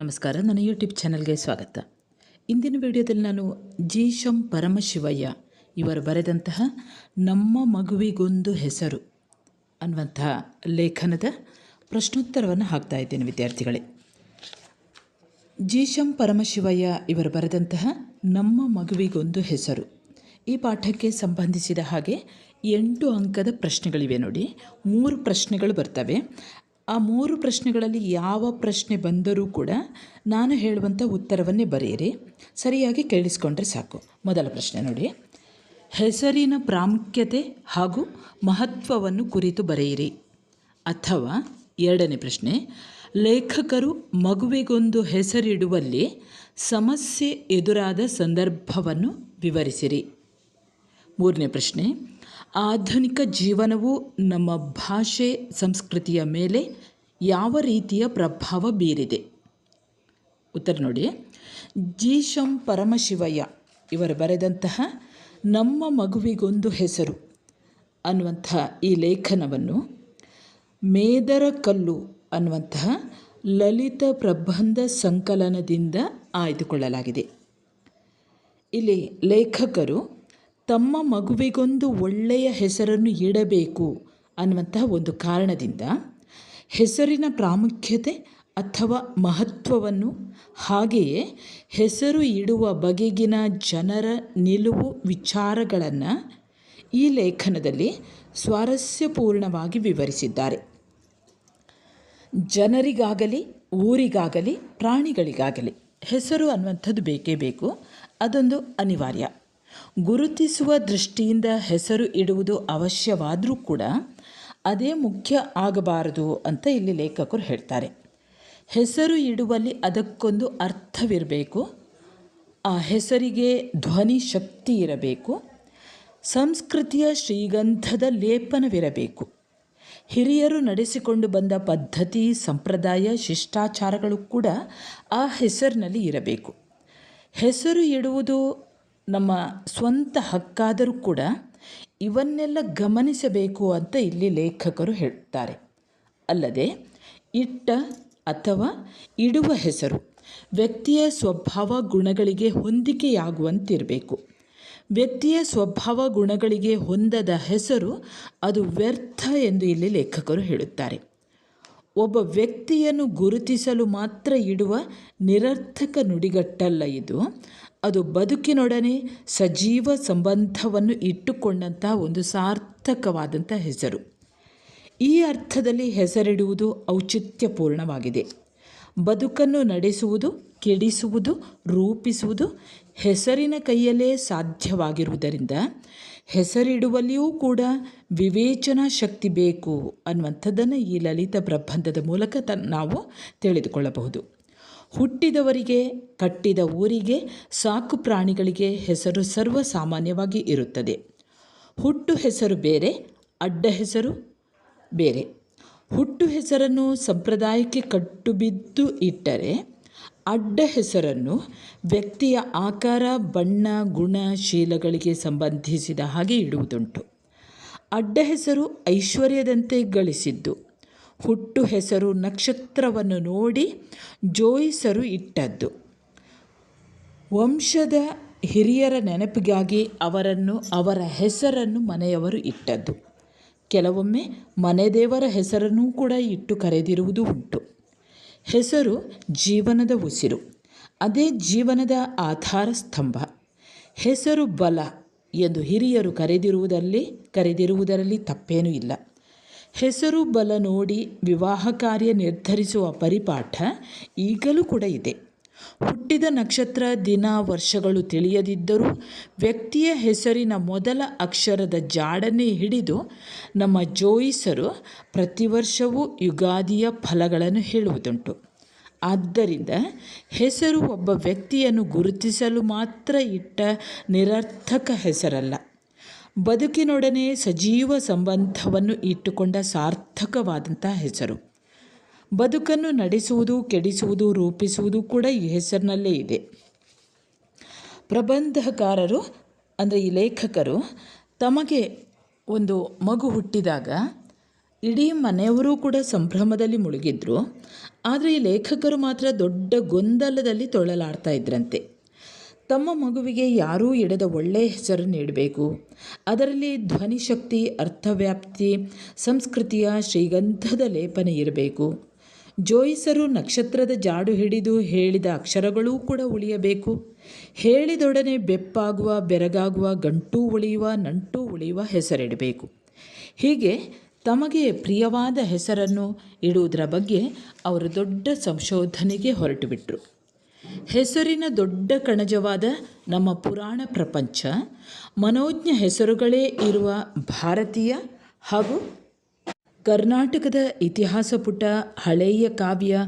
ನಮಸ್ಕಾರ, ನನ್ನ ಯೂಟ್ಯೂಬ್ ಚಾನಲ್ಗೆ ಸ್ವಾಗತ. ಇಂದಿನ ವಿಡಿಯೋದಲ್ಲಿ ನಾನು ಜೀಶಂ ಪರಮಶಿವಯ್ಯ ಇವರು ಬರೆದಂತಹ ನಮ್ಮ ಮಗುವಿಗೊಂದು ಹೆಸರು ಅನ್ನುವಂತಹ ಲೇಖನದ ಪ್ರಶ್ನೋತ್ತರವನ್ನು ಹಾಕ್ತಾ ಇದ್ದೇನೆ ವಿದ್ಯಾರ್ಥಿಗಳೇ. ಜೀಶಂ ಪರಮಶಿವಯ್ಯ ಇವರು ಬರೆದಂತಹ ನಮ್ಮ ಮಗುವಿಗೊಂದು ಹೆಸರು. ಈ ಪಾಠಕ್ಕೆ ಸಂಬಂಧಿಸಿದ ಹಾಗೆ ಎಂಟು ಅಂಕದ ಪ್ರಶ್ನೆಗಳಿವೆ ನೋಡಿ. ಮೂರು ಪ್ರಶ್ನೆಗಳು ಬರ್ತವೆ. ಆ ಮೂರು ಪ್ರಶ್ನೆಗಳಲ್ಲಿ ಯಾವ ಪ್ರಶ್ನೆ ಬಂದರೂ ಕೂಡ ನಾನು ಹೇಳುವಂಥ ಉತ್ತರವನ್ನೇ ಬರೆಯಿರಿ. ಸರಿಯಾಗಿ ಕೇಳಿಸ್ಕೊಂಡ್ರೆ ಸಾಕು. ಮೊದಲ ಪ್ರಶ್ನೆ ನೋಡಿ. ಹೆಸರಿನ ಪ್ರಾಮುಖ್ಯತೆ ಹಾಗೂ ಮಹತ್ವವನ್ನು ಕುರಿತು ಬರೆಯಿರಿ. ಅಥವಾ ಎರಡನೇ ಪ್ರಶ್ನೆ. ಲೇಖಕರು ಮಗುವಿಗೊಂದು ಹೆಸರಿಡುವಲ್ಲಿ ಸಮಸ್ಯೆ ಎದುರಾದ ಸಂದರ್ಭವನ್ನು ವಿವರಿಸಿರಿ. ಮೂರನೇ ಪ್ರಶ್ನೆ. ಆಧುನಿಕ ಜೀವನವು ನಮ್ಮ ಭಾಷೆ, ಸಂಸ್ಕೃತಿಯ ಮೇಲೆ ಯಾವ ರೀತಿಯ ಪ್ರಭಾವ ಬೀರಿದೆ? ಉತ್ತರ ನೋಡಿ. ಜೀಶಂ ಪರಮಶಿವಯ್ಯ ಇವರು ಬರೆದಂತಹ ನಮ್ಮ ಮಗುವಿಗೊಂದು ಹೆಸರು ಅನ್ನುವಂತಹ ಈ ಲೇಖನವನ್ನು ಮೇದರ ಕಲ್ಲು ಅನ್ನುವಂತಹ ಲಲಿತ ಪ್ರಬಂಧ ಸಂಕಲನದಿಂದ ಆಯ್ದುಕೊಳ್ಳಲಾಗಿದೆ. ಇಲ್ಲಿ ಲೇಖಕರು ತಮ್ಮ ಮಗುವಿಗೊಂದು ಒಳ್ಳೆಯ ಹೆಸರನ್ನು ಇಡಬೇಕು ಅನ್ನುವಂತಹ ಒಂದು ಕಾರಣದಿಂದ ಹೆಸರಿನ ಪ್ರಾಮುಖ್ಯತೆ ಅಥವಾ ಮಹತ್ವವನ್ನು ಹಾಗೆಯೇ ಹೆಸರು ಇಡುವ ಬಗೆಗಿನ ಜನರ ನಿಲುವು ವಿಚಾರಗಳನ್ನು ಈ ಲೇಖನದಲ್ಲಿ ಸ್ವಾರಸ್ಯಪೂರ್ಣವಾಗಿ ವಿವರಿಸಿದ್ದಾರೆ. ಜನರಿಗಾಗಲಿ, ಊರಿಗಾಗಲಿ, ಪ್ರಾಣಿಗಳಿಗಾಗಲಿ ಹೆಸರು ಅನ್ನುವಂಥದ್ದು ಬೇಕೇ ಬೇಕು. ಅದೊಂದು ಅನಿವಾರ್ಯ. ಗುರುತಿಸುವ ದೃಷ್ಟಿಯಿಂದ ಹೆಸರು ಇಡುವುದು ಅವಶ್ಯವಾದರೂ ಕೂಡ ಅದೇ ಮುಖ್ಯ ಆಗಬಾರದು ಅಂತ ಇಲ್ಲಿ ಲೇಖಕರು ಹೇಳ್ತಾರೆ. ಹೆಸರು ಇಡುವಲ್ಲಿ ಅದಕ್ಕೊಂದು ಅರ್ಥವಿರಬೇಕು. ಆ ಹೆಸರಿಗೆ ಧ್ವನಿ ಶಕ್ತಿ ಇರಬೇಕು. ಸಂಸ್ಕೃತಿಯ ಶ್ರೀಗಂಧದ ಲೇಪನವಿರಬೇಕು. ಹಿರಿಯರು ನಡೆಸಿಕೊಂಡು ಬಂದ ಪದ್ಧತಿ, ಸಂಪ್ರದಾಯ, ಶಿಷ್ಟಾಚಾರಗಳು ಕೂಡ ಆ ಹೆಸರಿನಲ್ಲಿ ಇರಬೇಕು. ಹೆಸರು ಇಡುವುದು ನಮ್ಮ ಸ್ವಂತ ಹಕ್ಕಾದರೂ ಕೂಡ ಇವನ್ನೆಲ್ಲ ಗಮನಿಸಬೇಕು ಅಂತ ಇಲ್ಲಿ ಲೇಖಕರು ಹೇಳ್ತಾರೆ. ಅಲ್ಲದೆ ಇಟ್ಟ ಅಥವಾ ಇಡುವ ಹೆಸರು ವ್ಯಕ್ತಿಯ ಸ್ವಭಾವ ಗುಣಗಳಿಗೆ ಹೊಂದಿಕೆಯಾಗುವಂತಿರಬೇಕು. ವ್ಯಕ್ತಿಯ ಸ್ವಭಾವ ಗುಣಗಳಿಗೆ ಹೊಂದದ ಹೆಸರು ಅದು ವ್ಯರ್ಥ ಎಂದು ಇಲ್ಲಿ ಲೇಖಕರು ಹೇಳುತ್ತಾರೆ. ಒಬ್ಬ ವ್ಯಕ್ತಿಯನ್ನು ಗುರುತಿಸಲು ಮಾತ್ರ ಇಡುವ ನಿರರ್ಥಕ ನುಡಿಗಟ್ಟಲ್ಲ ಇದು. ಅದು ಬದುಕಿನೊಡನೆ ಸಜೀವ ಸಂಬಂಧವನ್ನು ಇಟ್ಟುಕೊಂಡಂತಹ ಒಂದು ಸಾರ್ಥಕವಾದಂಥ ಹೆಸರು. ಈ ಅರ್ಥದಲ್ಲಿ ಹೆಸರಿಡುವುದು ಔಚಿತ್ಯಪೂರ್ಣವಾಗಿದೆ. ಬದುಕನ್ನು ನಡೆಸುವುದು, ಕೆಡಿಸುವುದು, ರೂಪಿಸುವುದು ಹೆಸರಿನ ಕೈಯಲ್ಲೇ ಸಾಧ್ಯವಾಗಿರುವುದರಿಂದ ಹೆಸರಿಡುವಲ್ಲಿಯೂ ಕೂಡ ವಿವೇಚನಾ ಶಕ್ತಿ ಬೇಕು ಅನ್ನುವಂಥದ್ದನ್ನು ಈ ಲಲಿತ ಪ್ರಬಂಧದ ಮೂಲಕ ತ, ನಾವು ತಿಳಿದುಕೊಳ್ಳಬಹುದು. ಹುಟ್ಟಿದವರಿಗೆ, ಕಟ್ಟಿದ ಊರಿಗೆ, ಸಾಕು ಪ್ರಾಣಿಗಳಿಗೆ ಹೆಸರು ಸರ್ವಸಾಮಾನ್ಯವಾಗಿ ಇರುತ್ತದೆ. ಹುಟ್ಟು ಹೆಸರು ಬೇರೆ, ಅಡ್ಡ ಹೆಸರು ಬೇರೆ. ಹುಟ್ಟು ಹೆಸರನ್ನು ಸಂಪ್ರದಾಯಕ್ಕೆ ಕಟ್ಟುಬಿದ್ದು ಇಟ್ಟರೆ, ಅಡ್ಡ ಹೆಸರನ್ನು ವ್ಯಕ್ತಿಯ ಆಕಾರ, ಬಣ್ಣ, ಗುಣ, ಶೀಲಗಳಿಗೆ ಸಂಬಂಧಿಸಿದ ಹಾಗೆ ಇಡುವುದುಂಟು. ಅಡ್ಡ ಹೆಸರು ಐಶ್ವರ್ಯದಂತೆ ಗಳಿಸಿದ್ದು. ಹುಟ್ಟು ಹೆಸರು ನಕ್ಷತ್ರವನ್ನು ನೋಡಿ ಜೋಯಿಸರು ಇಟ್ಟದ್ದು. ವಂಶದ ಹಿರಿಯರ ನೆನಪಿಗಾಗಿ ಅವರನ್ನು, ಅವರ ಹೆಸರನ್ನು ಮನೆಯವರು ಇಟ್ಟದ್ದು. ಕೆಲವೊಮ್ಮೆ ಮನೆದೇವರ ಹೆಸರನ್ನೂ ಕೂಡ ಇಟ್ಟು ಕರೆದಿರುವುದು ಉಂಟು. ಹೆಸರು ಜೀವನದ ಉಸಿರು, ಅದೇ ಜೀವನದ ಆಧಾರ ಸ್ತಂಭ. ಹೆಸರು ಬಲ ಎಂದು ಹಿರಿಯರು ಕರೆದಿರುವುದರಲ್ಲಿ ಕರೆದಿರುವುದರಲ್ಲಿ ತಪ್ಪೇನೂ ಇಲ್ಲ. ಹೆಸರು ಬಲ ನೋಡಿ ವಿವಾಹ ಕಾರ್ಯ ನಿರ್ಧರಿಸುವ ಪರಿಪಾಠ ಈಗಲೂ ಕೂಡ ಇದೆ. ಹುಟ್ಟಿದ ನಕ್ಷತ್ರ, ದಿನ, ವರ್ಷಗಳು ತಿಳಿಯದಿದ್ದರೂ ವ್ಯಕ್ತಿಯ ಹೆಸರಿನ ಮೊದಲ ಅಕ್ಷರದ ಜಾಡನೆ ಹಿಡಿದು ನಮ್ಮ ಜೋಯಿಸರು ಪ್ರತಿ ವರ್ಷವೂ ಯುಗಾದಿಯ ಫಲಗಳನ್ನು ಹೇಳುವುದುಂಟು. ಆದ್ದರಿಂದ ಹೆಸರು ಒಬ್ಬ ವ್ಯಕ್ತಿಯನ್ನು ಗುರುತಿಸಲು ಮಾತ್ರ ಇಟ್ಟ ನಿರರ್ಥಕ ಹೆಸರಲ್ಲ. ಬದುಕಿನೊಡನೆ ಸಜೀವ ಸಂಬಂಧವನ್ನು ಇಟ್ಟುಕೊಂಡ ಸಾರ್ಥಕವಾದಂಥ ಹೆಸರು. ಬದುಕನ್ನು ನಡೆಸುವುದು, ಕೆಡಿಸುವುದು, ರೂಪಿಸುವುದು ಕೂಡ ಈ ಹೆಸರಿನಲ್ಲೇ ಇದೆ. ಪ್ರಬಂಧಕಾರರು, ಅಂದರೆ ಈ ಲೇಖಕರು ತಮಗೆ ಒಂದು ಮಗು ಹುಟ್ಟಿದಾಗ ಇಡೀ ಮನೆಯವರು ಕೂಡ ಸಂಭ್ರಮದಲ್ಲಿ ಮುಳುಗಿದ್ರು. ಆದರೆ ಈ ಲೇಖಕರು ಮಾತ್ರ ದೊಡ್ಡ ಗೊಂದಲದಲ್ಲಿ ತೊಳಲಾಡ್ತಾ ಇದ್ರಂತೆ. ತಮ್ಮ ಮಗುವಿಗೆ ಯಾರೂ ಇಡದ ಒಳ್ಳೆಯ ಹೆಸರು ನೀಡಬೇಕು. ಅದರಲ್ಲಿ ಧ್ವನಿಶಕ್ತಿ, ಅರ್ಥವ್ಯಾಪ್ತಿ, ಸಂಸ್ಕೃತಿಯ ಶ್ರೀಗಂಧದ ಲೇಪನ ಇರಬೇಕು. ಜೋಯಿಸರು ನಕ್ಷತ್ರದ ಜಾಡು ಹಿಡಿದು ಹೇಳಿದ ಅಕ್ಷರಗಳೂ ಕೂಡ ಉಳಿಯಬೇಕು. ಹೇಳಿದೊಡನೆ ಬೆಪ್ಪಾಗುವ, ಬೆರಗಾಗುವ, ಗಂಟೂ ಉಳಿಯುವ, ನಂಟು ಉಳಿಯುವ ಹೆಸರಿಡಬೇಕು. ಹೀಗೆ ತಮಗೆ ಪ್ರಿಯವಾದ ಹೆಸರನ್ನು ಇಡುವುದರ ಬಗ್ಗೆ ಅವರು ದೊಡ್ಡ ಸಂಶೋಧನೆಗೆ ಹೊರಟುಬಿಟ್ರು. ಹೆಸರಿನ ದೊಡ್ಡ ಕಣಜವಾದ ನಮ್ಮ ಪುರಾಣ ಪ್ರಪಂಚ, ಮನೋಜ್ಞ ಹೆಸರುಗಳೇ ಇರುವ ಭಾರತೀಯ ಹಾಗೂ ಕರ್ನಾಟಕದ ಇತಿಹಾಸ ಪುಟ ಹಳೆಯ ಕಾವ್ಯ,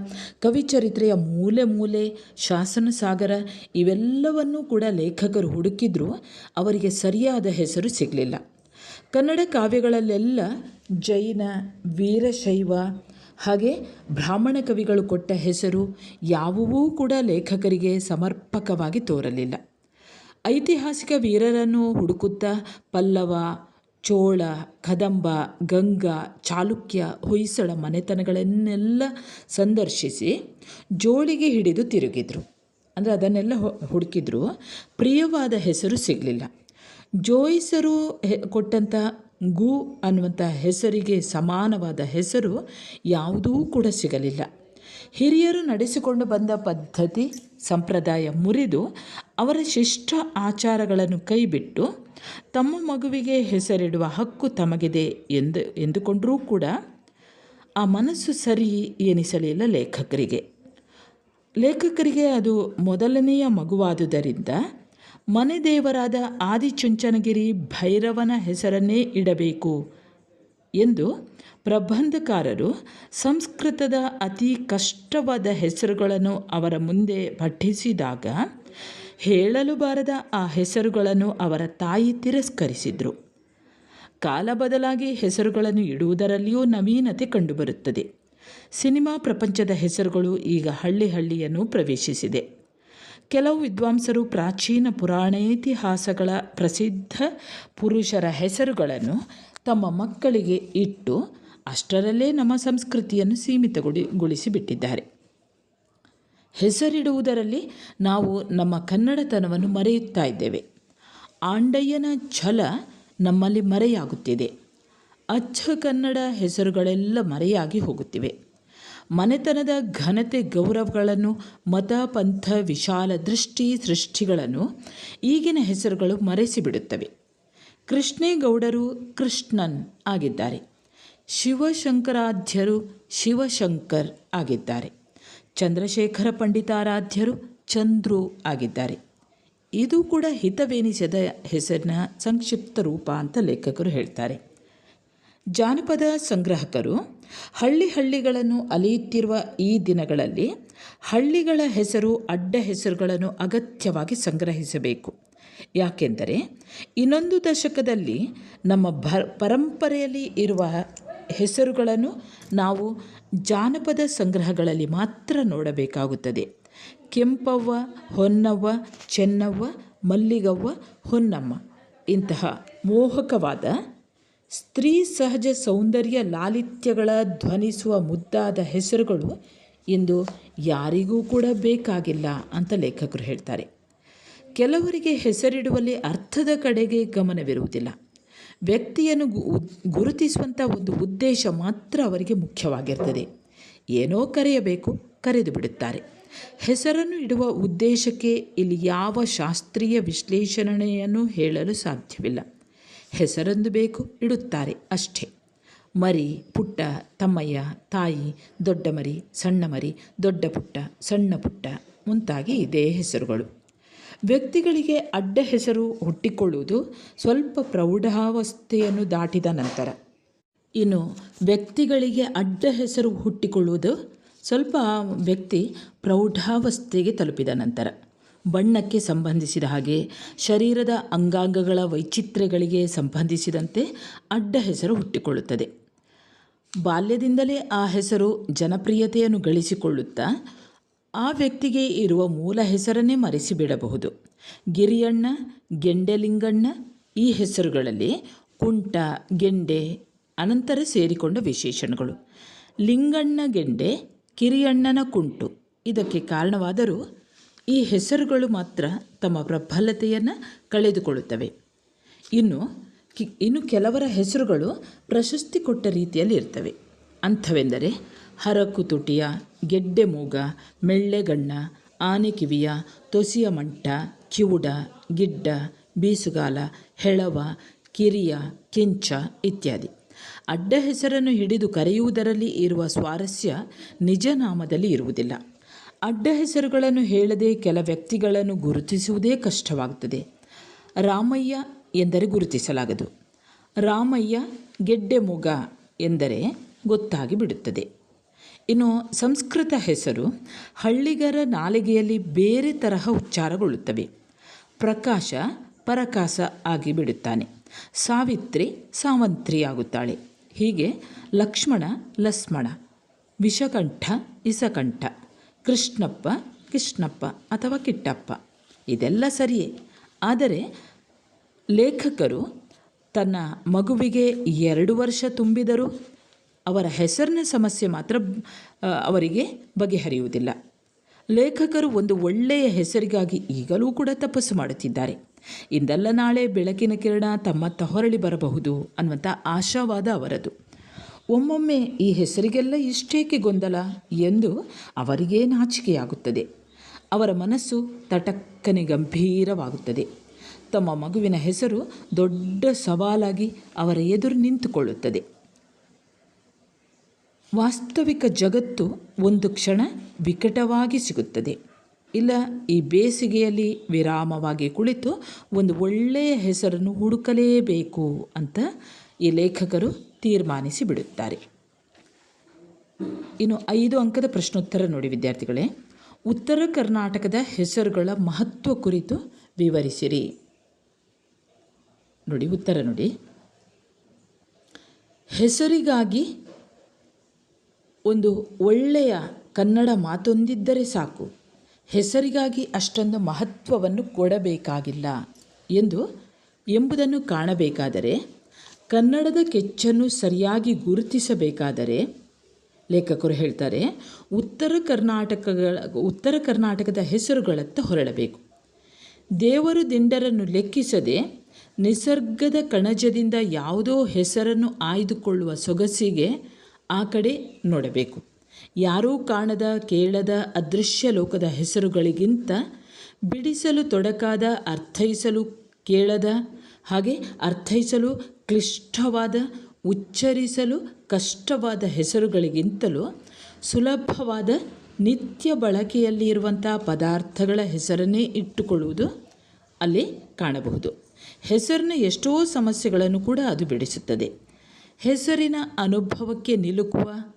ಕವಿಚರಿತ್ರೆಯ ಮೂಲೆ ಮೂಲೆ, ಶಾಸನ ಸಾಗರ ಇವೆಲ್ಲವನ್ನೂ ಕೂಡ ಲೇಖಕರು ಹುಡುಕಿದ್ರು, ಅವರಿಗೆ ಸರಿಯಾದ ಹೆಸರು ಸಿಗಲಿಲ್ಲ. ಕನ್ನಡ ಕಾವ್ಯಗಳಲ್ಲೆಲ್ಲ ಜೈನ, ವೀರಶೈವ ಹಾಗೆ ಬ್ರಾಹ್ಮಣ ಕವಿಗಳು ಕೊಟ್ಟ ಹೆಸರು ಯಾವುವೂ ಕೂಡ ಲೇಖಕರಿಗೆ ಸಮರ್ಪಕವಾಗಿ ತೋರಲಿಲ್ಲ. ಐತಿಹಾಸಿಕ ವೀರರನ್ನು ಹುಡುಕುತ್ತಾ ಪಲ್ಲವ, ಚೋಳ, ಕದಂಬ, ಗಂಗಾ, ಚಾಲುಕ್ಯ, ಹೊಯ್ಸಳ ಮನೆತನಗಳನ್ನೆಲ್ಲ ಸಂದರ್ಶಿಸಿ ಜೋಳಿಗೆ ಹಿಡಿದು ತಿರುಗಿದರು. ಅಂದರೆ ಅದನ್ನೆಲ್ಲ ಹುಡುಕಿದ್ರು. ಪ್ರಿಯವಾದ ಹೆಸರು ಸಿಗಲಿಲ್ಲ. ಜೋಯಿಸರು ಕೊಟ್ಟಂಥ ಗು ಅನ್ನುವಂಥ ಹೆಸರಿಗೆ ಸಮಾನವಾದ ಹೆಸರು ಯಾವುದೂ ಕೂಡ ಸಿಗಲಿಲ್ಲ. ಹಿರಿಯರು ನಡೆಸಿಕೊಂಡು ಬಂದ ಪದ್ಧತಿ, ಸಂಪ್ರದಾಯ ಮುರಿದು ಅವರ ಶಿಷ್ಟ ಆಚಾರಗಳನ್ನು ಕೈಬಿಟ್ಟು ತಮ್ಮ ಮಗುವಿಗೆ ಹೆಸರಿಡುವ ಹಕ್ಕು ತಮಗಿದೆ ಎಂದು, ಎಂದುಕೊಂಡರೂ ಕೂಡ ಆ ಮನಸ್ಸು ಸರಿ ಎನಿಸಲಿಲ್ಲ ಲೇಖಕರಿಗೆ. ಲೇಖಕರಿಗೆ ಅದು ಮೊದಲನೆಯ ಮಗುವಾದುದರಿಂದ ಮನೆ ದೇವರಾದ ಆದಿಚುಂಚನಗಿರಿ ಭೈರವನ ಹೆಸರನ್ನೇ ಇಡಬೇಕು ಎಂದು ಪ್ರಬಂಧಕಾರರು ಸಂಸ್ಕೃತದ ಅತಿ ಕಷ್ಟವಾದ ಹೆಸರುಗಳನ್ನು ಅವರ ಮುಂದೆ ಪಠಿಸಿದಾಗ ಹೇಳಲು ಬಾರದ ಆ ಹೆಸರುಗಳನ್ನು ಅವರ ತಾಯಿ ತಿರಸ್ಕರಿಸಿದರು. ಕಾಲ ಬದಲಾಗಿ ಹೆಸರುಗಳನ್ನು ಇಡುವುದರಲ್ಲಿಯೂ ನವೀನತೆ ಕಂಡುಬರುತ್ತದೆ. ಸಿನಿಮಾ ಪ್ರಪಂಚದ ಹೆಸರುಗಳು ಈಗ ಹಳ್ಳಿ ಹಳ್ಳಿಯನ್ನು ಪ್ರವೇಶಿಸಿದೆ. ಕೆಲವು ವಿದ್ವಾಂಸರು ಪ್ರಾಚೀನ ಪುರಾಣೇತಿಹಾಸಗಳ ಪ್ರಸಿದ್ಧ ಪುರುಷರ ಹೆಸರುಗಳನ್ನು ತಮ್ಮ ಮಕ್ಕಳಿಗೆ ಇಟ್ಟು ಅಷ್ಟರಲ್ಲೇ ನಮ್ಮ ಸಂಸ್ಕೃತಿಯನ್ನು ಸೀಮಿತಗೊಳಿಸಿ ಬಿಟ್ಟಿದ್ದಾರೆ ಹೆಸರಿಡುವುದರಲ್ಲಿ ನಾವು ನಮ್ಮ ಕನ್ನಡತನವನ್ನು ಮರೆಯುತ್ತಾ ಇದ್ದೇವೆ. ಆಂಡಯ್ಯನ ಛಲ ನಮ್ಮಲ್ಲಿ ಮರೆಯಾಗುತ್ತಿದೆ. ಅಚ್ಚ ಕನ್ನಡ ಹೆಸರುಗಳೆಲ್ಲ ಮರೆಯಾಗಿ ಹೋಗುತ್ತಿವೆ. ಮನೆತನದ ಘನತೆ ಗೌರವಗಳನ್ನು ಮತ ಪಂಥ ವಿಶಾಲ ದೃಷ್ಟಿ ಸೃಷ್ಟಿಗಳನ್ನು ಈಗಿನ ಹೆಸರುಗಳು ಮರೆಸಿಬಿಡುತ್ತವೆ. ಕೃಷ್ಣೇಗೌಡರು ಕೃಷ್ಣನ್ ಆಗಿದ್ದಾರೆ. ಶಿವಶಂಕರಾಧ್ಯರು ಶಿವಶಂಕರ್ ಆಗಿದ್ದಾರೆ. ಚಂದ್ರಶೇಖರ ಪಂಡಿತಾರಾಧ್ಯರು ಚಂದ್ರು ಆಗಿದ್ದಾರೆ. ಇದು ಕೂಡ ಹಿತವೆನಿಸದ ಹೆಸರಿನ ಸಂಕ್ಷಿಪ್ತ ರೂಪ ಅಂತ ಲೇಖಕರು ಹೇಳ್ತಾರೆ. ಜಾನಪದ ಸಂಗ್ರಾಹಕರು ಹಳ್ಳಿ ಹಳ್ಳಿಗಳನ್ನು ಅಲಿಯುತ್ತಿರುವ ಈ ದಿನಗಳಲ್ಲಿ ಹಳ್ಳಿಗಳ ಹೆಸರು ಅಡ್ಡ ಹೆಸರುಗಳನ್ನು ಅಗತ್ಯವಾಗಿ ಸಂಗ್ರಹಿಸಬೇಕು. ಯಾಕೆಂದರೆ ಇನ್ನೊಂದು ದಶಕದಲ್ಲಿ ನಮ್ಮ ಭ ಪರಂಪರೆಯಲ್ಲಿ ಇರುವ ಹೆಸರುಗಳನ್ನು ನಾವು ಜಾನಪದ ಸಂಗ್ರಹಗಳಲ್ಲಿ ಮಾತ್ರ ನೋಡಬೇಕಾಗುತ್ತದೆ. ಕೆಂಪವ್ವ, ಹೊನ್ನವ್ವ, ಚೆನ್ನವ್ವ, ಮಲ್ಲಿಗವ್ವ, ಹೊನ್ನಮ್ಮ ಇಂತಹ ಮೋಹಕವಾದ ಸ್ತ್ರೀ ಸಹಜ ಸೌಂದರ್ಯ ಲಾಲಿತ್ಯಗಳ ಧ್ವನಿಸುವ ಮುದ್ದಾದ ಹೆಸರುಗಳು ಇಂದು ಯಾರಿಗೂ ಕೂಡ ಬೇಕಾಗಿಲ್ಲ ಅಂತ ಲೇಖಕರು ಹೇಳ್ತಾರೆ. ಕೆಲವರಿಗೆ ಹೆಸರಿಡುವಲ್ಲಿ ಅರ್ಥದ ಕಡೆಗೆ ಗಮನವಿರುವುದಿಲ್ಲ. ವ್ಯಕ್ತಿಯನ್ನು ಗುರುತಿಸುವಂಥ ಒಂದು ಉದ್ದೇಶ ಮಾತ್ರ ಅವರಿಗೆ ಮುಖ್ಯವಾಗಿರ್ತದೆ. ಏನೋ ಕರೆಯಬೇಕು, ಕರೆದು ಬಿಡುತ್ತಾರೆ. ಹೆಸರನ್ನು ಇಡುವ ಉದ್ದೇಶಕ್ಕೆ ಇಲ್ಲಿ ಯಾವ ಶಾಸ್ತ್ರೀಯ ವಿಶ್ಲೇಷಣೆಯನ್ನು ಹೇಳಲು ಸಾಧ್ಯವಿಲ್ಲ. ಹೆಸರೊಂದು ಬೇಕು ಇಡುತ್ತಾರೆ ಅಷ್ಟೇ. ಮರಿ ಪುಟ್ಟ ತಮ್ಮಯ್ಯ, ತಾಯಿ, ದೊಡ್ಡ ಮರಿ, ಸಣ್ಣ ಮರಿ, ದೊಡ್ಡ ಪುಟ್ಟ, ಸಣ್ಣ ಪುಟ್ಟ ಮುಂತಾಗಿ ಇದೇ ಹೆಸರುಗಳು. ವ್ಯಕ್ತಿಗಳಿಗೆ ಅಡ್ಡ ಹೆಸರು ಹುಟ್ಟಿಕೊಳ್ಳುವುದು ಸ್ವಲ್ಪ ಪ್ರೌಢಾವಸ್ಥೆಯನ್ನು ದಾಟಿದ ನಂತರ. ಇನ್ನು ವ್ಯಕ್ತಿಗಳಿಗೆ ಅಡ್ಡ ಹೆಸರು ಹುಟ್ಟಿಕೊಳ್ಳುವುದು ಸ್ವಲ್ಪ ವ್ಯಕ್ತಿ ಪ್ರೌಢಾವಸ್ಥೆಗೆ ತಲುಪಿದ ನಂತರ. ಬಣ್ಣಕ್ಕೆ ಸಂಬಂಧಿಸಿದ ಹಾಗೆ ಶರೀರದ ಅಂಗಾಂಗಗಳ ವೈಚಿತ್ರ್ಯಗಳಿಗೆ ಸಂಬಂಧಿಸಿದಂತೆ ಅಡ್ಡ ಹೆಸರು ಹುಟ್ಟಿಕೊಳ್ಳುತ್ತದೆ. ಬಾಲ್ಯದಿಂದಲೇ ಆ ಹೆಸರು ಜನಪ್ರಿಯತೆಯನ್ನು ಗಳಿಸಿಕೊಳ್ಳುತ್ತಾ ಆ ವ್ಯಕ್ತಿಗೆ ಇರುವ ಮೂಲ ಹೆಸರನ್ನೇ ಮರೆಸಿಬಿಡಬಹುದು. ಗಿರಿಯಣ್ಣ, ಗೆಂಡೆಲಿಂಗಣ್ಣ ಈ ಹೆಸರುಗಳಲ್ಲಿ ಕುಂಟ, ಗೆಂಡೆ ಅನಂತರ ಸೇರಿಕೊಂಡ ವಿಶೇಷಣಗಳು. ಲಿಂಗಣ್ಣ, ಗೆಂಡೆ, ಕಿರಿಯಣ್ಣನ ಕುಂಟು ಇದಕ್ಕೆ ಕಾರಣವಾದರೂ ಈ ಹೆಸರುಗಳು ಮಾತ್ರ ತಮ್ಮ ಪ್ರಬಲತೆಯನ್ನು ಕಳೆದುಕೊಳ್ಳುತ್ತವೆ. ಇನ್ನು ಇನ್ನು ಕೆಲವರ ಹೆಸರುಗಳು ಪ್ರಶಸ್ತಿ ಕೊಟ್ಟ ರೀತಿಯಲ್ಲಿ ಇರ್ತವೆ. ಅಂಥವೆಂದರೆ ಹರಕು ತುಟಿಯ ಗೆಡ್ಡೆ ಮೂಗ ಮೆಳ್ಳೆಗಣ್ಣ ಆನೆ ಕಿವಿಯ ತೊಸಿಯ ಮಂಟ, ಕಿವುಡ, ಗಿಡ್ಡ, ಬೀಸುಗಾಲ, ಹೆಳವ, ಕಿರಿಯ, ಕೆಂಚ ಇತ್ಯಾದಿ. ಅಡ್ಡ ಹೆಸರನ್ನು ಹಿಡಿದು ಕರೆಯುವುದರಲ್ಲಿ ಇರುವ ಸ್ವಾರಸ್ಯ ನಿಜ ನಾಮದಲ್ಲಿ ಇರುವುದಿಲ್ಲ. ಅಡ್ಡ ಹೆಸರುಗಳನ್ನು ಹೇಳದೆ ಕೆಲ ವ್ಯಕ್ತಿಗಳನ್ನು ಗುರುತಿಸುವುದೇ ಕಷ್ಟವಾಗುತ್ತದೆ. ರಾಮಯ್ಯ ಎಂದರೆ ಗುರುತಿಸಲಾಗದು. ರಾಮಯ್ಯ ಗೆಡ್ಡೆ ಮೊಗ ಎಂದರೆ ಗೊತ್ತಾಗಿ ಬಿಡುತ್ತದೆ. ಇನ್ನು ಸಂಸ್ಕೃತ ಹೆಸರು ಹಳ್ಳಿಗರ ನಾಲಿಗೆಯಲ್ಲಿ ಬೇರೆ ತರಹ ಉಚ್ಚಾರಗೊಳ್ಳುತ್ತವೆ. ಪ್ರಕಾಶ ಪರಕಾಸ ಆಗಿ ಬಿಡುತ್ತಾನೆ. ಸಾವಿತ್ರಿ ಸಾವಂತ್ರಿ ಆಗುತ್ತಾಳೆ ಹೀಗೆ ಲಕ್ಷ್ಮಣ, ಲಸ್ಮಣ, ವಿಷಕಂಠ, ಇಸಕಂಠ ಕೃಷ್ಣಪ್ಪ ಕೃಷ್ಣಪ್ಪ ಅಥವಾ ಕಿಟ್ಟಪ್ಪ. ಇದೆಲ್ಲ ಸರಿಯೇ ಆದರೆ ಲೇಖಕರು ತನ್ನ ಮಗುವಿಗೆ ಎರಡು ವರ್ಷ ತುಂಬಿದರೂ ಅವರ ಹೆಸರಿನ ಸಮಸ್ಯೆ ಮಾತ್ರ ಅವರಿಗೆ ಬಗೆಹರಿಯುವುದಿಲ್ಲ. ಲೇಖಕರು ಒಂದು ಒಳ್ಳೆಯ ಹೆಸರಿಗಾಗಿ ಈಗಲೂ ಕೂಡ ತಪಸ್ಸು ಮಾಡುತ್ತಿದ್ದಾರೆ. ಇಂದಲ್ಲ ನಾಳೆ ಬೆಳಕಿನ ಕಿರಣ ತಮ್ಮತ್ತ ಹೊರಳಿ ಬರಬಹುದು ಅನ್ನುವಂಥ ಆಶಾವಾದ ಅವರದು. ಒಮ್ಮೊಮ್ಮೆ ಈ ಹೆಸರಿಗೆಲ್ಲ ಇಷ್ಟೇಕೆ ಗೊಂದಲ ಎಂದು ಅವರಿಗೇ ನಾಚಿಕೆಯಾಗುತ್ತದೆ ಅವರ ಮನಸ್ಸು ತಟಕ್ಕನೆ ಗಂಭೀರವಾಗುತ್ತದೆ. ತಮ್ಮ ಮಗುವಿನ ಹೆಸರು ದೊಡ್ಡ ಸವಾಲಾಗಿ ಅವರ ಎದುರು ನಿಂತುಕೊಳ್ಳುತ್ತದೆ. ವಾಸ್ತವಿಕ ಜಗತ್ತು ಒಂದು ಕ್ಷಣ ವಿಕಟವಾಗಿ ಸಿಗುತ್ತದೆ. ಇಲ್ಲ, ಈ ಬೇಸಿಗೆಯಲ್ಲಿ ವಿರಾಮವಾಗಿ ಕುಳಿತು ಒಂದು ಒಳ್ಳೆಯ ಹೆಸರನ್ನು ಹುಡುಕಲೇಬೇಕು ಅಂತ ಈ ಲೇಖಕರು ತೀರ್ಮಾನಿಸಿ ಬಿಡುತ್ತಾರೆ. ಇನ್ನು ಐದು ಅಂಕದ ಪ್ರಶ್ನೋತ್ತರ ನೋಡಿ ವಿದ್ಯಾರ್ಥಿಗಳೇ. ಉತ್ತರ ಕರ್ನಾಟಕದ ಹೆಸರುಗಳ ಮಹತ್ವ ಕುರಿತು ವಿವರಿಸಿರಿ. ನೋಡಿ, ಉತ್ತರ ನೋಡಿ. ಹೆಸರಿಗಾಗಿ ಒಂದು ಒಳ್ಳೆಯ ಕನ್ನಡ ಮಾತೊಂದಿದ್ದರೆ ಸಾಕು. ಹೆಸರಿಗಾಗಿ ಅಷ್ಟೊಂದು ಮಹತ್ವವನ್ನು ಕೊಡಬೇಕಾಗಿಲ್ಲ. ಎಂದು ಎಂಬುದನ್ನು ಕಾಣಬೇಕಾದರೆ ಕನ್ನಡದ ಕೆಚ್ಚನ್ನು ಸರಿಯಾಗಿ ಗುರುತಿಸಬೇಕಾದರೆ ಲೇಖಕರು ಹೇಳ್ತಾರೆ, ಉತ್ತರ ಕರ್ನಾಟಕಗಳ, ಉತ್ತರ ಕರ್ನಾಟಕದ ಹೆಸರುಗಳತ್ತ ಹೊರಳಬೇಕು ದೇವರು ದಿಂಡರನ್ನು ಲೆಕ್ಕಿಸದೆ ನಿಸರ್ಗದ ಕಣಜದಿಂದ ಯಾವುದೋ ಹೆಸರನ್ನು ಆಯ್ದುಕೊಳ್ಳುವ ಸೊಗಸಿಗೆ ಆ ಕಡೆ ನೋಡಬೇಕು. ಯಾರೂ ಕಾಣದ, ಕೇಳದ, ಅದೃಶ್ಯ ಲೋಕದ ಹೆಸರುಗಳಿಗಿಂತ ಬಿಡಿಸಲು ತೊಡಕಾದ, ಅರ್ಥೈಸಲು ಕೇಳದ, ಹಾಗೆ ಅರ್ಥೈಸಲು ಕ್ಲಿಷ್ಟವಾದ, ಉಚ್ಚರಿಸಲು ಕಷ್ಟವಾದ ಹೆಸರುಗಳಿಗಿಂತಲೂ ಸುಲಭವಾದ ನಿತ್ಯ ಬಳಕೆಯಲ್ಲಿ ಇರುವಂಥ ಪದಾರ್ಥಗಳ ಹೆಸರನ್ನೇ ಇಟ್ಟುಕೊಳ್ಳುವುದು ಅಲ್ಲಿ ಕಾಣಬಹುದು. ಹೆಸರಿನ ಎಷ್ಟೋ ಸಮಸ್ಯೆಗಳನ್ನು ಕೂಡ ಅದು ಬಿಡಿಸುತ್ತದೆ. ಹೆಸರಿನ ಅನುಭವಕ್ಕೆ ನಿಲುಕುವ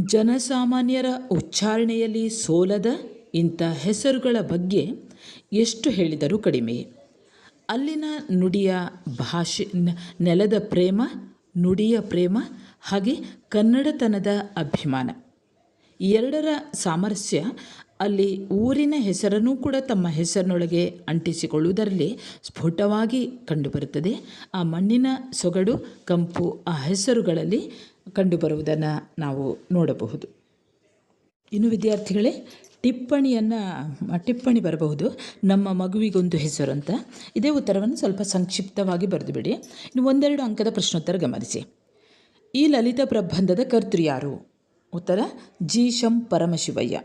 ಜನಸಾಮಾನ್ಯರ ಉಚ್ಚಾರಣೆಯಲ್ಲಿ ಸೋಲದ ಇಂಥ ಹೆಸರುಗಳ ಬಗ್ಗೆ ಎಷ್ಟು ಹೇಳಿದರೂ ಕಡಿಮೆಯೇ. ಅಲ್ಲಿನ ನುಡಿಯ ಭಾಷೆ ನೆಲದ ಪ್ರೇಮ, ನುಡಿಯ ಪ್ರೇಮ, ಹಾಗೆ ಕನ್ನಡತನದ ಅಭಿಮಾನ. ಎರಡರ ಸಾಮರಸ್ಯ ಅಲ್ಲಿ ಊರಿನ ಹೆಸರನ್ನು ಕೂಡ ತಮ್ಮ ಹೆಸರಿನೊಳಗೆ ಅಂಟಿಸಿಕೊಳ್ಳುವುದರಲ್ಲಿ ಸ್ಫುಟವಾಗಿ ಕಂಡುಬರುತ್ತದೆ. ಆ ಮಣ್ಣಿನ ಸೊಗಡು, ಕಂಪು, ಆ ಹೆಸರುಗಳಲ್ಲಿ ಕಂಡುಬರುವುದನ್ನು ನಾವು ನೋಡಬಹುದು. ಇನ್ನು ವಿದ್ಯಾರ್ಥಿಗಳೇ ಟಿಪ್ಪಣಿಯನ್ನು ಟಿಪ್ಪಣಿ ಬರಬಹುದು. ನಮ್ಮ ಮಗುವಿಗೊಂದು ಹೆಸರು ಅಂತ. ಇದೇ ಉತ್ತರವನ್ನು ಸ್ವಲ್ಪ ಸಂಕ್ಷಿಪ್ತವಾಗಿ ಬರೆದುಬಿಡಿ. ಇನ್ನು ಒಂದೆರಡು ಅಂಕದ ಪ್ರಶ್ನೋತ್ತರ ಗಮನಿಸಿ. ಈ ಲಲಿತ ಪ್ರಬಂಧದ ಕರ್ತೃ ಯಾರು? ಉತ್ತರ ಜೀಶಂ ಪರಮಶಿವಯ್ಯ.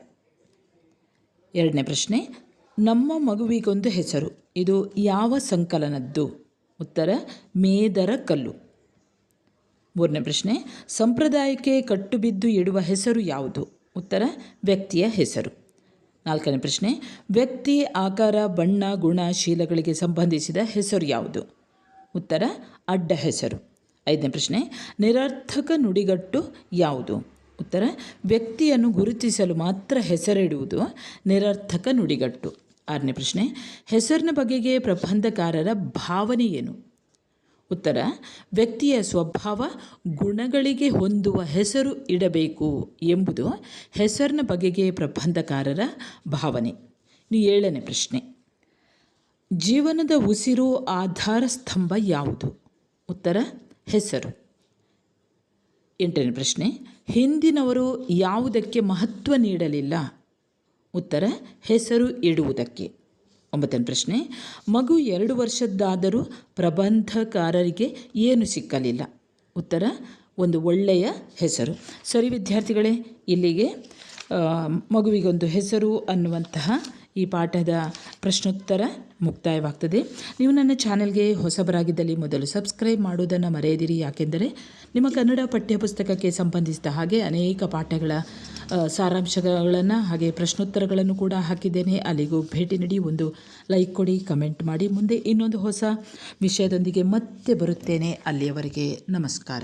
ಎರಡನೇ ಪ್ರಶ್ನೆ, ನಮ್ಮ ಮಗುವಿಗೊಂದು ಹೆಸರು. ಇದು ಯಾವ ಸಂಕಲನದ್ದು? ಉತ್ತರ, ಮೇದರ ಕಲ್ಲು. ಮೂರನೇ ಪ್ರಶ್ನೆ, ಸಂಪ್ರದಾಯಕ್ಕೆ ಕಟ್ಟುಬಿದ್ದು ಇಡುವ ಹೆಸರು ಯಾವುದು? ಉತ್ತರ, ವ್ಯಕ್ತಿಯ ಹೆಸರು. ನಾಲ್ಕನೇ ಪ್ರಶ್ನೆ, ವ್ಯಕ್ತಿ, ಆಕಾರ, ಬಣ್ಣ, ಗುಣ, ಶೀಲಗಳಿಗೆ ಸಂಬಂಧಿಸಿದ ಹೆಸರು ಯಾವುದು? ಉತ್ತರ, ಅಡ್ಡ ಹೆಸರು. ಐದನೇ ಪ್ರಶ್ನೆ, ನಿರರ್ಥಕ ನುಡಿಗಟ್ಟು ಯಾವುದು? ಉತ್ತರ, ವ್ಯಕ್ತಿಯನ್ನು ಗುರುತಿಸಲು ಮಾತ್ರ ಹೆಸರಿಡುವುದು ನಿರರ್ಥಕ ನುಡಿಗಟ್ಟು. ಆರನೇ ಪ್ರಶ್ನೆ, ಹೆಸರಿನ ಬಗೆಗೆ ಪ್ರಬಂಧಕಾರರ ಭಾವನೆ ಏನು? ಉತ್ತರ, ವ್ಯಕ್ತಿಯ ಸ್ವಭಾವ ಗುಣಗಳಿಗೆ ಹೊಂದುವ ಹೆಸರು ಇಡಬೇಕು ಎಂಬುದು ಹೆಸರಿನ ಬಗೆಗೆ ಪ್ರಬಂಧಕಾರರ ಭಾವನೆ. ಏಳನೇ ಪ್ರಶ್ನೆ, ಜೀವನದ ಉಸಿರು ಆಧಾರ ಸ್ತಂಭ ಯಾವುದು? ಉತ್ತರ, ಹೆಸರು. ಎಂಟನೇ ಪ್ರಶ್ನೆ, ಹಿಂದಿನವರು ಯಾವುದಕ್ಕೆ ಮಹತ್ವ ನೀಡಲಿಲ್ಲ? ಉತ್ತರ, ಹೆಸರು ಇಡುವುದಕ್ಕೆ. ಒಂಬತ್ತನೇ ಪ್ರಶ್ನೆ, ಮಗು ಎರಡು ವರ್ಷದ್ದಾದರೂ ಪ್ರಬಂಧಕಾರರಿಗೆ ಏನು ಸಿಕ್ಕಲಿಲ್ಲ? ಉತ್ತರ, ಒಂದು ಒಳ್ಳೆಯ ಹೆಸರು. ಸರಿ ವಿದ್ಯಾರ್ಥಿಗಳೇ, ಇಲ್ಲಿಗೆ ಮಗುವಿಗೊಂದು ಹೆಸರು ಅನ್ನುವಂತಹ ಈ ಪಾಠದ ಪ್ರಶ್ನೋತ್ತರ ಮುಕ್ತಾಯವಾಗ್ತದೆ. ನೀವು ನನ್ನ ಚಾನೆಲ್ಗೆ ಹೊಸಬರಾಗಿದ್ದಲ್ಲಿ ಮೊದಲು ಸಬ್ಸ್ಕ್ರೈಬ್ ಮಾಡುವುದನ್ನು ಮರೆಯದಿರಿ. ಯಾಕೆಂದರೆ ನಿಮ್ಮ ಕನ್ನಡ ಪಠ್ಯಪುಸ್ತಕಕ್ಕೆ ಸಂಬಂಧಿಸಿದ ಹಾಗೆ ಅನೇಕ ಪಾಠಗಳ ಸಾರಾಂಶಗಳನ್ನು ಹಾಗೆ ಪ್ರಶ್ನೋತ್ತರಗಳನ್ನು ಕೂಡ ಹಾಕಿದ್ದೇನೆ. ಅಲ್ಲಿಗೂ ಭೇಟಿ ನೀಡಿ ಒಂದು ಲೈಕ್ ಕೊಡಿ, ಕಮೆಂಟ್ ಮಾಡಿ. ಮುಂದೆ ಇನ್ನೊಂದು ಹೊಸ ವಿಷಯದೊಂದಿಗೆ ಮತ್ತೆ ಬರುತ್ತೇನೆ. ಅಲ್ಲಿಯವರೆಗೆ ನಮಸ್ಕಾರ.